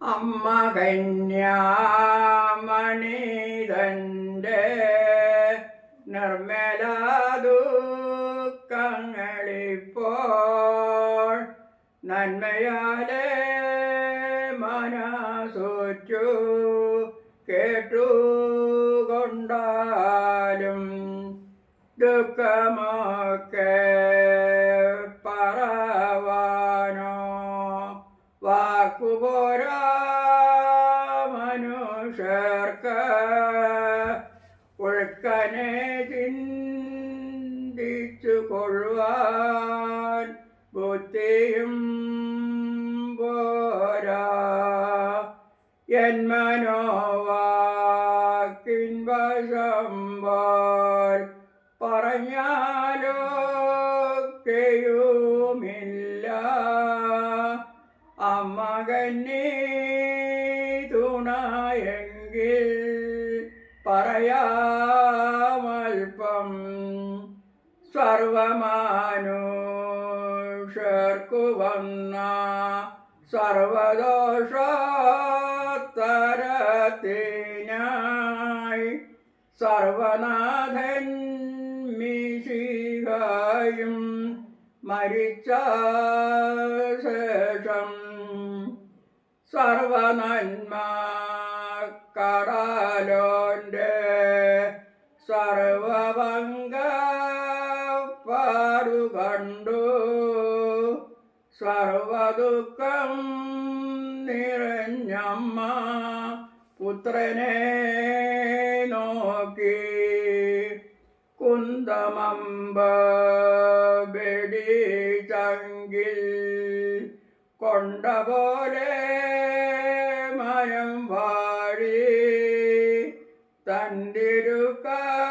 അമ്മ കന്യാമണിതന്റെ നിർമ്മല ദുഃഖങ്ങളിപ്പോൾ നന്മയാലെ കേട്ടു കേട്ടുകൊണ്ടാലും ദുഃഖമൊക്കെ പറവാനോ വാക്കുപോരാ ഉൾക്കനെ ചിന്തിച്ചു കൊള്ളുവാൻ ബുദ്ധിയും പോരാ. എൻ മനോവാക്കിൻ പറഞ്ഞാലോക്കെയുമില്ല. പറഞ്ഞാലോ കെയുമില്ല അമ്മകന്നീ തുണയെങ്കിൽ പറയാമൽപ്പം സർവമാനുഷർക്കു വന്ന സർവദോഷത്തരത്തിനായി സർവനാഥൻ മിശിഹായും മരിച്ച ശേഷം സർവനന്മ കടാലോന്റെ സർവഭംഗ കണ്ടു. സർവദുഃഖം നിറഞ്ഞമ്മ പുത്രനെ നോക്കി. കുന്തമമ്പ ചങ്കിൽ കൊണ്ട മനം വാഴി തണ്ടിരുക്കാരങ്ങേളും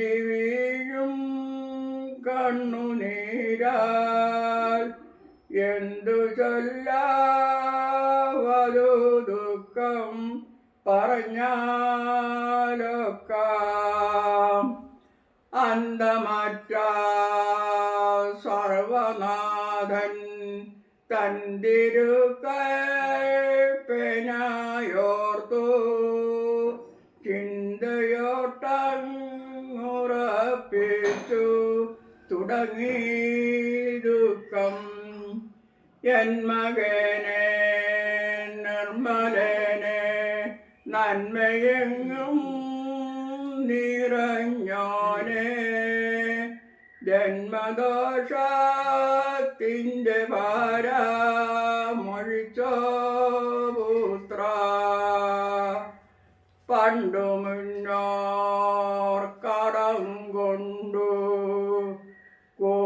ചിന്തി വീഴും കണ്ണുനീരാൽ എന്തു ചൊല്ലാവതു ദുഃഖം പറഞ്ഞാലൊക്കാം. അന്തമറ്റ സർവനാഥൻ തന്തിരുക്കൽപ്പനായോർത്തു ദുഃഖം എൻ മകനെ നിർമ്മലനെ നന്മയെങ്ങും നിറഞ്ഞോനെ. ജന്മദോഷത്തിന്റെ ഭാരമൊഴിച്ചോ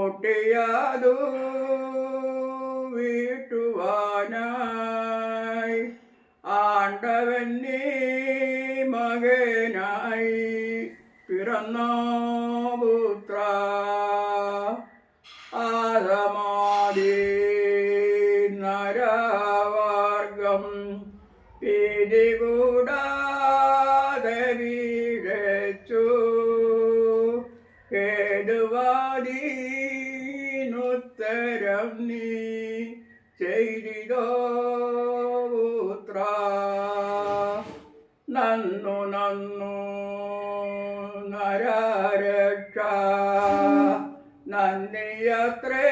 കൂട്ടിയതു വീട്ടുവാനായി. ആണ്ടവൻ നീ മകനായി പിറന്നോ പുത്ര. ആദമാദി നരവർഗം പിടികൂടാതെ വീഴച്ചു. ഹേതുവാദീനുത്തരം ചെയ്തിതോ പുത്ര നന്നു നന്നു നരരക്ഷ. നന്ദിയത്രേ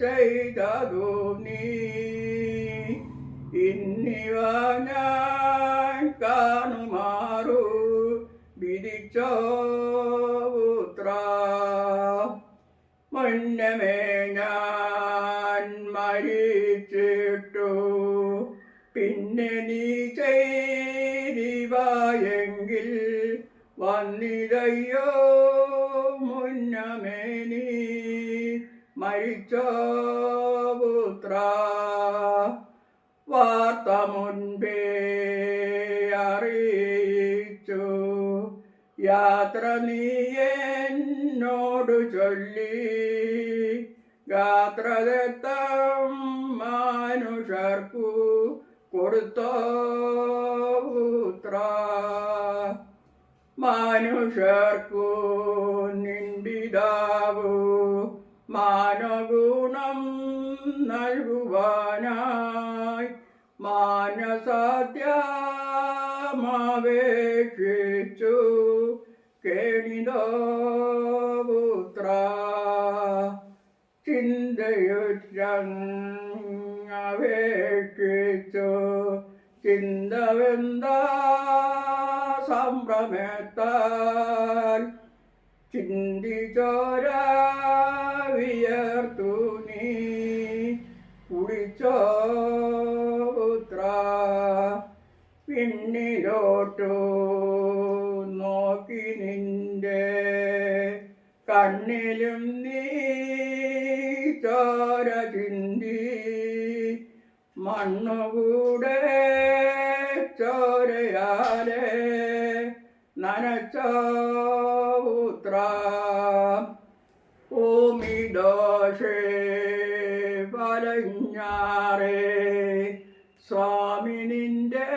ചെയ്തതു നീ. ഇന്നിവ ഞാൻ കാണുമാറു വിധിച്ചോ പുത്ര. മുന്നമേ മരിച്ചിട്ടു പിന്നെ നീ ചെയ്തിവായെങ്കിൽ വന്നിതയ്യോ മുന്നമേ നീ മരിച്ചോ പുത്ര. വാർത്ത മുൻപേ അറിയിച്ചു. യാത്ര നീ എന്നോട് ചൊല്ലി. ഗാത്രദത്തം മനുഷ്യർക്കു കൊടുത്തോ പുത്ര. മനുഷ്യർക്കു നിൻപിതാവു മാനഗുണം നൽകുവാനായി മാനസത്യമപേക്ഷിച്ചു സംഭ്രമത്താൽ ചിന്തിച്ചോര വിയർത്തു നീ. പിന്നിലോട്ടു നോക്കി നിന്റെ കണ്ണിലും നീ ചിന്തി. മണ്ണുകൂടെ ചോരയാലെ നനച്ചോ ഭൂമിദോഷേ ഭൂമി ദോഷേ വലഞ്ഞാറേ. സ്വാമി നിന്റെ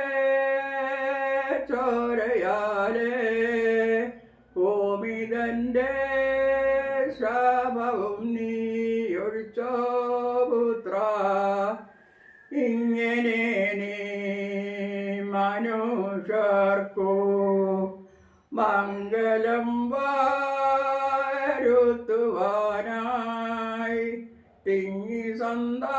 ചോരയാലേ. ഭൂമി തന്റെ ശാപവും നീ ഒഴിച്ചോ മംഗളം വരുത്തുവാനായി തിങ്ങി സന്താ